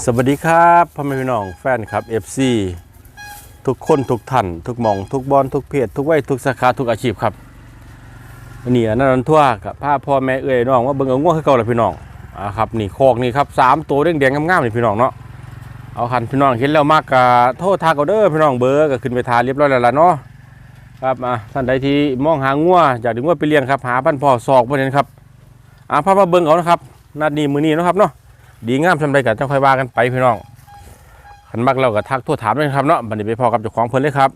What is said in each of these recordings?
สวัสดีครับพ่อแม่พี่น้องแฟนครับ FC ทุกคนทุกท่านทุกมองทุกบอลทุกเพศทุกวัยทุกสาขาทุกอาชีพครับวันนี้นันทั่วกับพาพ่อแม่เอ้ยน้องว่าเบิ่งเอาง่วงให้เก่าเลยพี่น้องอ่าครับนี่โคอกนี่ครับสามตัวแดงๆงามๆนี่พี่น้องเนาะเอาคันพี่น้องเห็นแล้วมากกะโทษทากเอาเด้อพี่น้องเบอร์ก็ขึ้นไปทาเรียบร้อยแล้วล่ะเนาะครับอ่าท่านใดที่มองหางัวอยากด้งัวไปเลี้ยงครับหาพันพ่อศอกบ่เห็นครับอ่าพามาเบิ่งเอานะครับนัดนี้มือนี้นะครับเนาะ ดีงามทำไรกันจังค่อยว่ากันไปพี่น้องขันมักเราก็ทักทั่วถามเลยครับเนาะบันนี้ไปพอกับเจ้าของเพิ่นเลยครับ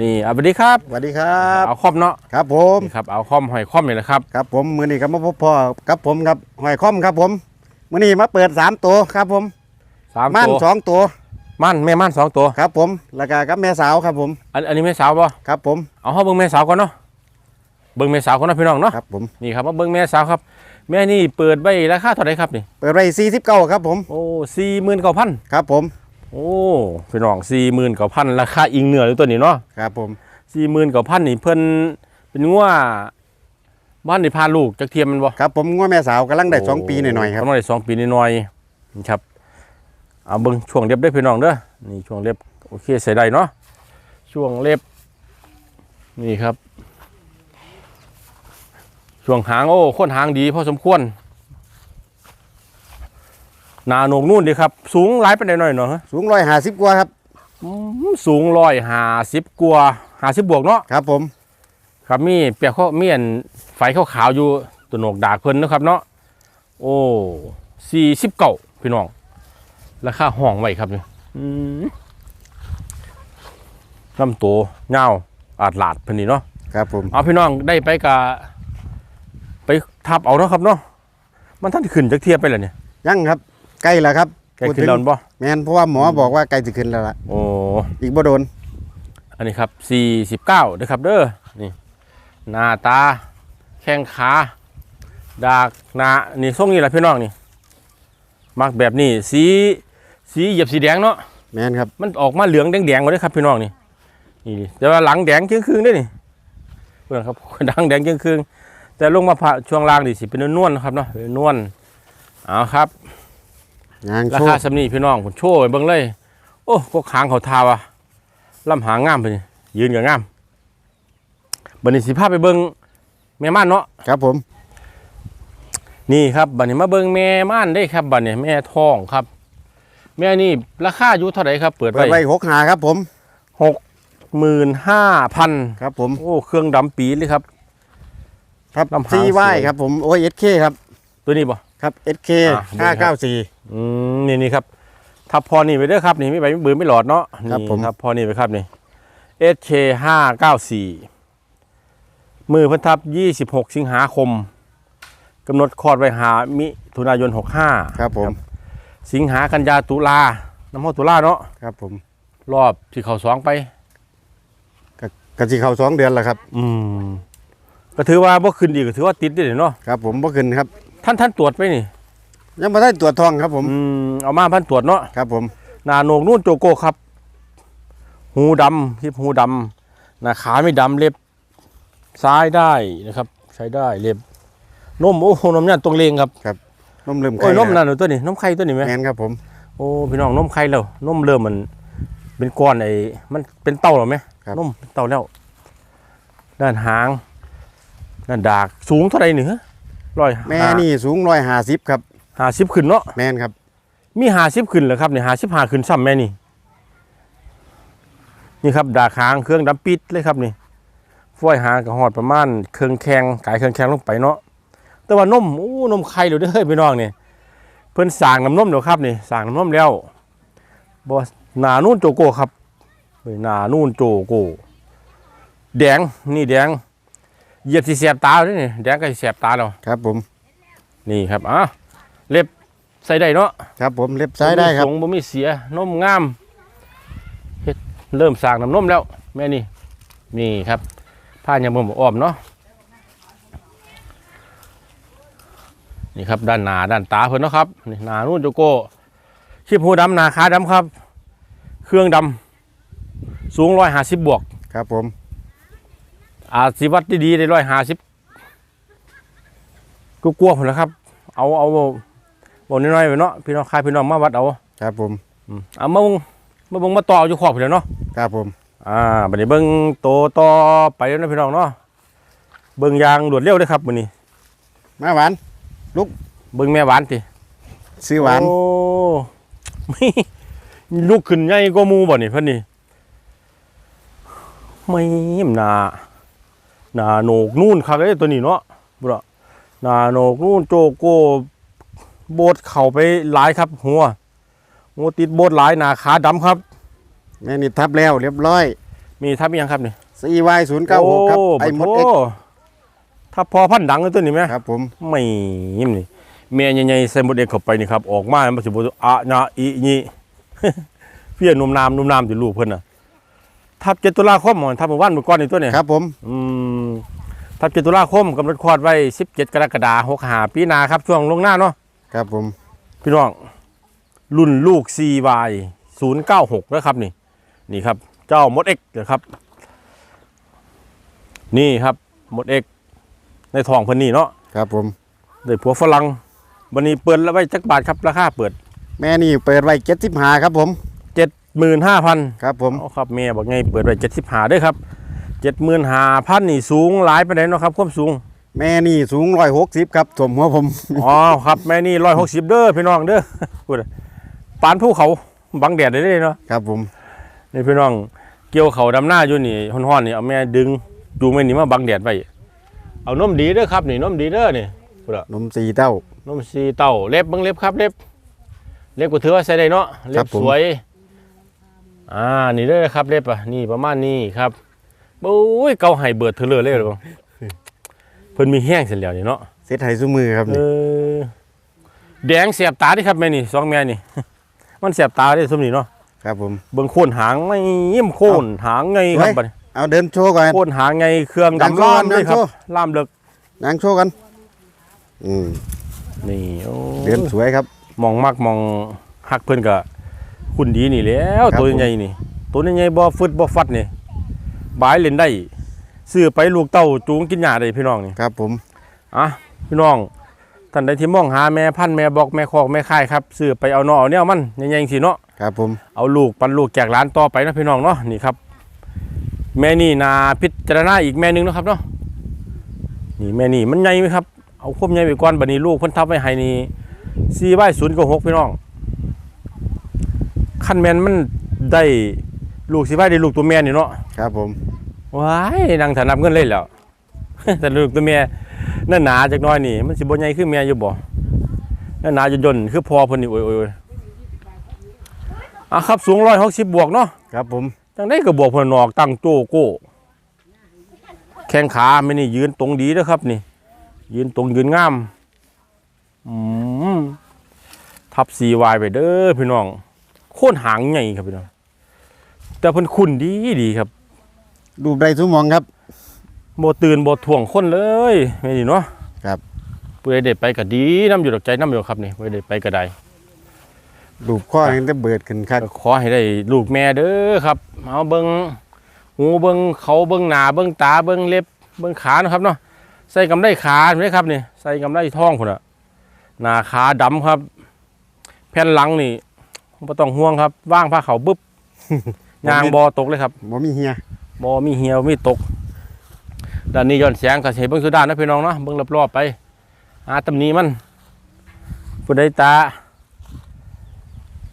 นี่อะสวัสดีครับ สวัสดีครับเอาคอมเนาะครับผมนี่ครับเอาคอมหอยคอมนี่แหละครับครับผมมือนี้ก็มาพบพ่อกับผมครับหอยคอมครับผมมือนี้มาเปิดสามตัวครับผมสามม่านตัวสองตัวม่านแม่ม่านสองตัวครับผมแล้วก็กับแม่สาวครับผม อันอันนี้แม่สาวป่ะครับผมเอาเฮาเบิ่งแม่สาวก่อนเนาะเบิ่งแม่สาวก่อนเนาะพี่น้องเนาะครับผมนี่ครับมาเบิ่งแม่สาวครับ แม่นี่เปิดไว้ราคาเท่าไหร่ครับนี่ เปิดไว้สี่สิบเก้าครับผม โอ้สี่หมื่นเก้าพันครับผม โอ้พี่น้องสี่หมื่นเก้าพันราคาอิงเหนือเลยตัวนี้เนาะ ครับผมสี่หมื่นเก้าพันนี่เพิ่นเป็นงัวบ้านในพาลูกจักเทียมแมันบ่ครับผมง้อแม่สาวกำลังได้สองปีหน่อยๆครับกำลังได้สองปีนิดหน่อยๆนี่ครับเอาเบิ่งช่วงเล็บได้อพี่น้องเด้อ นี่ช่วงเล็บโอเคใส่ได้เนาะ ช่วงเล็บนี่ครับ ช่วงหางโอ้ค้นหางดีพอสมควรหนาโหนกนู่นดีครับ สูงหลายไปหน่อยๆเนาะสูงร้อยห้าสิบกว่าครับอืมสูงร้อยห้าสิบกว่าห้าสิบบวกเนาะครับผม ครับมีเปียกเขามีอันไฟขาวๆอยู่ตัวโหนกดากเพิ่นนะครับเนาะโอ้สี่สิบเก้าพี่น้องราคาห้องไว้ครับนี่อืมลำตัวเงาวอาดหลาดเพิ่นนี่เนาะครับผมเอาพี่น้องได้ไปกะ ไปทับเอาเนาะครับเนาะมันท่านขึ้นจากเทียบไปแล้วเนี่ยยังครับ ใกล้แล้วครับแกขึ้นแล้วบ่แมนเพราะว่าหมอบอกว่าใกล้จะขึ้นแล้วล่ะโอ้อีกบ่โดน อันนี้ครับสี่สิบเก้าด้วยครับเด้อนี่หน้าตา แข้งขาดากหน้านี่ทรงนี้แหละพี่น้องนี่ มักแบบนี้สีสีเหยียบสีแดงเนาะแมนครับมันออกมาเหลืองแดงๆมาด้วยครับพี่น้องนี่นี่ดิแต่ว่าหลังแดงครึ่งๆด้วยนี่เพื่อนครับดังแดงครึ่งๆ แต่ลงมาผ่าช่วงล่างนี่สิเป็นนวลๆนะครับเนาะเป็นนวลเอาครับยางราโชคาว์สำนีพี่น้องผมโชว์ไปเบิ่งเลย โอ้พวกหางเขาทาวะลำหางงามไปนี่ยืนกับงามบันนี้สิพาไปเบิ่งแม่ม่านเนาะครับผม นี่ครับบันนี้มาเบิ่งแม่ม่านได้ครับบันนี้แม่ทองครับ แม่นี่ราคาอยู่เท่าไหร่ครับ เปิดเปิดไว้ไว้หกหาครับผม หกหมื่นห้าพัน ครับผม โอ้ เครื่องดำปีเลยครับ ครับลำหางซีไว้สวย ครับผมโอ้ยเอสเคครับตัวนี้บ่ ครับ SK อะ ห้าเก้าสี่ อืมนี่นี่ครับทับพอนี่ไปเด้อครับนี่ไม่ใบไม่บืนไม่หลอดเนาะครับนี่ผมครับพอนี่ไปครับนี่ SK ห้าเก้าสี่มือเพันทับยี่สิบหกสิงหาคมกำหนดคลอดไว้หามิถุนายนหกห้าครับผมสิงหากันยาตุลาน้ำห้อตุลาเนาะครับผมรอบที่เขาสองไป กะสิเข้าสองเดือนแล้วครับ อืม ก็ถือว่าบ่ขึ้นอีกก็ถือว่าติดได้เลยเนาะครับ ผมบ่ขึ้นครับ ท่านท่านตรวจไหมนี่ ยังไม่ได้ตรวจทองครับผม อืมเอามาพันตรวจเนาะครับผม หนาโหนกนู่นโจโก้ครับ หูดำที่หูดำหนาขาไม่ดำเล็บ ซ้ายได้นะครับ ใช้ได้เล็บนมโอ้โหนมนั่นตรงเลงครับนมเริ่มโอ้ยนมคนั่รับนเหรอตัวนี้นมไข่ตัวนี้ไหม แมนครับผม โอ้พี่น้องนมไข่แล้วนมเริ่มมัน เป็นก้อนไอ้มันเป็นเต้าหรอไหมนมเป็นเต้าแล้ว ด้านหาง ด้านดากสูงเท่าไหร่หนึ่งร้อยแม่นี่สูงร้อยห้าสิบครับหาสิบขึ้นเนาะแมนครับ มีหาสิบขึ้นเหรอครับเนี่ยหาสิบหาขึ้นซ้ำแม่นี่ นี่ครับดาคางเครื่องดำปิดเลยครับนี่ฝ้อยหางกับหอดประมาณเครื่องแข็งกายเครื่องแข็งลงไปเนาะแต่ว่านมอู้นมไข่เดี๋ยวเด้อพี่น้องนี่เพิ่นสร้างน้ำนมเดี๋ยวครับนี่สร้างน้ำนมแล้วบ่หนานู่นโจโก้ครับเฮ้ยหนานู่นโจโก้แดงนี่แดง เหยียบสิแสบตาเลยนี่แดงก็สิแสบตาแล้วครับผม นี่ครับอะเล็บใส่ได้เนาะครับผมเล็บซ้ายได้ครับบ่มีสงบ่มีเสียนมงามเฮ็ดเริ่มสร้างน้ำนมแล้ว แม่นี่นี่ครับผ้ายางบ่มอ้อมเนาะนี่ครับด้านหน้าด้านตาเพิ่นเนาะครับนี่หน้านู่นโจโก้ชิบหูดำหน้าขาดำครับ เครื่องดำสูงร้อยห้าสิบบวก ครับผม อาจสิวัดดีๆได้ร้อยห้าสิบกลัวๆผมนะครับ เอาเอาบอกน้อยๆไปเนาะพี่น้องคายพี่น้องมาวัดเอาครับผมอืมเอามาเบิ่งมาเบิ่งมาต่ออยู่ขอบเดี๋ยวเนาะครับผม อ่าบัดนี้เบิ่งโตต่อไปแล้วนะพี่น้องเนาะเบิ่งอยางรวดเร็วเด้อครับมื้อนี้มาหวานเบิ่งแม่หวานติซื้อหวานโอ้ไม่ลูกขึ้นใหญ่กว่าหมู่บ่นี่เพิ่นนี่ไม่มหนาห นาโหนกนู่นคักเลยตัวนี้เนาะบ่ล่ะหนาโหนกนู่นโจโก้โบดเข้าไปหลายครับ หัวหัวติดโบดหลายหนาขาดำครับแม่นี่ทับแล้วเรียบร้อย มีทับอีหยังครับนี่ CY 0 9 6 ครับไอ้มดเอ็กโถ้าพอพันดังเลยตัวนี้ไหมครับผมไม่ยิ้มนี่แม่ใหญ่ๆใส่หมดเอกเข้าไปนี่ครับออกมามันสิบ่อะนะอีนี่เพี้ยนนุ่มน้ำนุ่มน้ำจะลูกเพิ่นน่ะทับเจ็ดตุลาคมหมอนทับเมื่อวานเมื่อก่อนนี่ตัวเนี่ยครับผม อืม ทับเจ็ดตุลาคมกำหนดคลอดไว้ 17 กรกฎาคม65ปีหน้าครับ ช่วงลงหน้าเนาะครับผม พี่น้องรุ่นลูก CY 096นะครับนี่ นี่ครับ เจ้ามดเอกนะครับ นี่ครับมดเอกในท้องเพิ่นนี่เนาะครับผม ได้ผัวฝรั่งวันนี้เปิดแล้วไว้จักบาทครับราคาเปิด แม่นี่เปิดไว้75ครับผม 75,000ครับผม เอาครับแม่บอกไงเปิดไว้75ด้วยครับ 75,000นี่สูงหลายปานใดเนาะครับความสูง แม่นี่สูง160ครับสวมหัวผม อ๋อครับแม่นี่160เด้อพี่น้องเด้อพูดอะปานภูเขาบังแดดได้เลยเนาะครับผมนี่พี่น้องเกี่ยวเขาดำหน้าอยู่นี่ฮ้อนๆนี่เอาแม่ดึงดูแม่นี่มาบังแดดไว้เอานมดีเด้อครับนี่นมดีเด้อนี่นมสีเต้า นมสีเต้าเล็บเบังเล็บครับเล็บเล็บก็ถือว่าใช้ได้เนาะเล็บสวย อ่านี่เด้อครับเล็บอะนี่ประมาณนี้ครับ โอ้ยเกาไห้เบิดเธอเลยเลยหรือเปล่าเพิ่นมีแห้งเสร็จแล้วนี่เนาะเซตไห้ซุมือครับเอนี่อแดงเสียบตาดิครับแม่นี่สองแม่นี่ มันเสียบตาได้สมนี่เนาะครับผม เบิ่งโคนหางไม่ยิ้มโคนหางไงครับเฮ้ยบัดนี้เอาเดินโชว์ก่อน โคนหางไงเครื่องดังดำโชว์ล่ามเลยครับดังโชว์ล่ามเลิกนางโชว์กัน อืมนี่โอ้เดินสวยครับ มองมากมองหักเพิ่นก็คุณดีนี่แหล้ว ครับตัวใหญ่ๆนี่ ตัวใหญ่ๆบ่ฟึดบ่ฟัดนี่ บายเล่นได้ซื้อไปลูกเต้าจูงกินหญ้าได้พี่น้องนี่ครับผมอะพี่น้องท่านใดที่มองหาแม่พันธุ์แม่บอกแม่คอกแม่ค่ายครับซื้อไปเอาเนาะเอาแนวมันใหญ่ๆจังซี่เนาะครับผมเอาลูกปันลูกแจกหลานต่อไปนะพี่น้องเนาะนี่ครับ แม่นี่นาพิจารณาอีกแม่หนึงเนาะครับเนาะนี่แม่นี่มันใหญ่ไหมครับเอาควบใหญ่ไปก่อนบัดนี้ลูกเพิ่นทับไว้ให้นี่4ใบ0กับ6พี่น้องคันแม่นมันได้ ลูกสิใบได้ลูกตัวแม่นี่เนาะครับผมว้ายนางถนับเงินเล่นแล้ว แต่ลูกตัวแม่นั่นหนาจักหน้อยนี่ มันสิบ่ใหญ่คือแม่อยู่บ่นั่นหนาจนย่นๆคือพอเพิ่นนี่โอ้ยๆอะครับสูง160บวกเนาะครับผมจังได้ก็บวกเพิ่นนอกตั้งโจโก้แข้งขาไม่นี่ยืนตรงดีเด้อครับนี่ ยืนตรงยืนงามอืมทับ CY ไปเด้อพี่น้องโค่นหางใหญ่ครับพี่น้อง แต่เพิ่นคุ้นดีดีครับดูได้สุมองครับบ่ตื่นบ่ถ่วงคนเลยไม่นี่เนาะครับผู้ใดได้ไปก็ดีน้ำอยู่ดอกใจน้ำอยู่ครับนี่ผู้ใดได้ไปก็ได้ดูข้อยังจะเบิดขึ้นครับก็ขอให้ได้ลูกแม่เด้อครับเอาเบิ่งหูเบิ่งเขาเบิ่งหน้าเบิ่งตาเบิ่งเล็บเบิ่งขาเนาะครับเนาะใส่กำไดขาเห็นไหมครับนี่ใส่กำไดท้องพุ่นน่ะหน้าขาดำครับ แผ่นหลังนี่บ่ต้องห่วงครับว่างผ้าเขาวบึ๊บ ยางบ่ตกเลยครับบ่มีเฮียบ่มีเหี่ยวมีตกด้านนี้ย้อนแสงก็สิให้เบิ่งสุดด้านนะพี่น้องเนาะเบิ่งรอบๆไปหาตำหนี้มันผู้ใดตา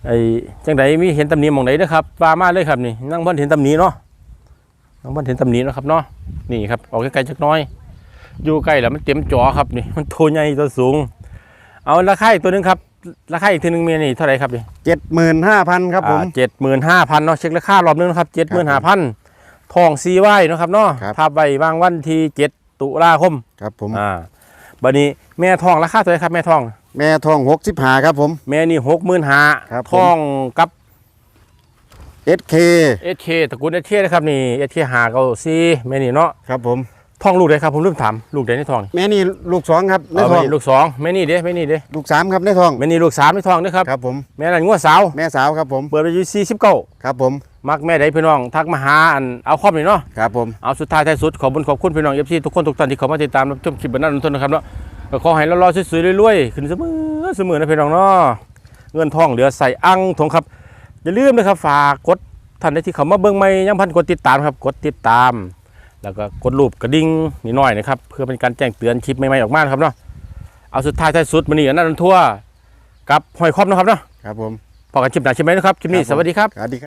ไอ้จังไดมีเห็นตำหนี้หม่องใดเด้อครับว่ามาเลยครับนี่นั่งเพิ่นเห็นตำหนี้เนาะนั่งเพิ่นเห็นตำหนี้เนาะครับเนาะนี่ครับออกใกล้ๆจักหน้อย อยู่ใกล้แล้วมันเต็มจอครับนี่มันตัวใหญ่ตัวสูง เอาราคาอีกตัวหนึงครับ ราคาอีกทีหนึงมีนี่เท่าไหร่ครับนี่เจ็ดหมื่นห้าพันครับผม เจ็ดหมื่นห้าพันเนาะเช็คราคารอบนึงนะครับเจ็ดหมื่นห้าพันทองซีไว้นาะครับเนาะครับ ภาพไว้วางวันที่เจ็ดตุลาคมครับผม อ่าบัดนี้แม่ทองราคาเท่าไหร่ครับแม่ทอง แม่ทองหกสิบหาครับผม แม่นี่หกหมื่นห้าครับผม ทองกับ SK เอสเคตระกูลเอสเคนะครับนี่เอสเคหาเก้าซีแม่นี่เนาะ ครับผม ทองลูกใดครับผมลืมถามลูกใดในทองแม่นี่ลูกสองครับในเอาทแม่องนี่ลูกสองแม่นี่เด้แม่นี่เด้ลูกสามครับในทองแม่นี่ลูกสามในทองเด้อครับครับผมแม่นั่นงัวสาวแม่สาวครับผมเปิดไปอยู่สี่สิบเก้าครับผมมักแม่ใดพี่น้องทักมาหาอันเอาครอบนี่เนาะ ครับผม เอาสุดท้ายท้ายสุดขอบคุณขอบคุณพี่น้องเอฟซีทุกคนทุกท่านที่เข้ามาติดตามรับชมคลิปบรรณานุนทนนะครับเนาะก็ขอให้รอๆสวยๆรวยๆขึ้นเสมอเสมอนะพี่น้องเนาะเงินทองเหลือใส่อังทองครับอย่าลืมนะครับฝากกดท่านใดที่เขามาเบิ่งใหม่ยังพันกดติดตามครับกดติดตาม แล้วก็กดรูปกระดิ่งนิดหน่อยนะครับ เพื่อเป็นการแจ้งเตือนคลิปใหม่ๆออกมานะครับเนาะเอาสุดท้ายท้ายสุดมันนี่อันนั้นทั่วกับหอยครอบนะครับเนาะครับผมพอกันคลิปหน้าคลิปไหมนะครับคลิปนี้สวัสดีครับ สวัสดีครับ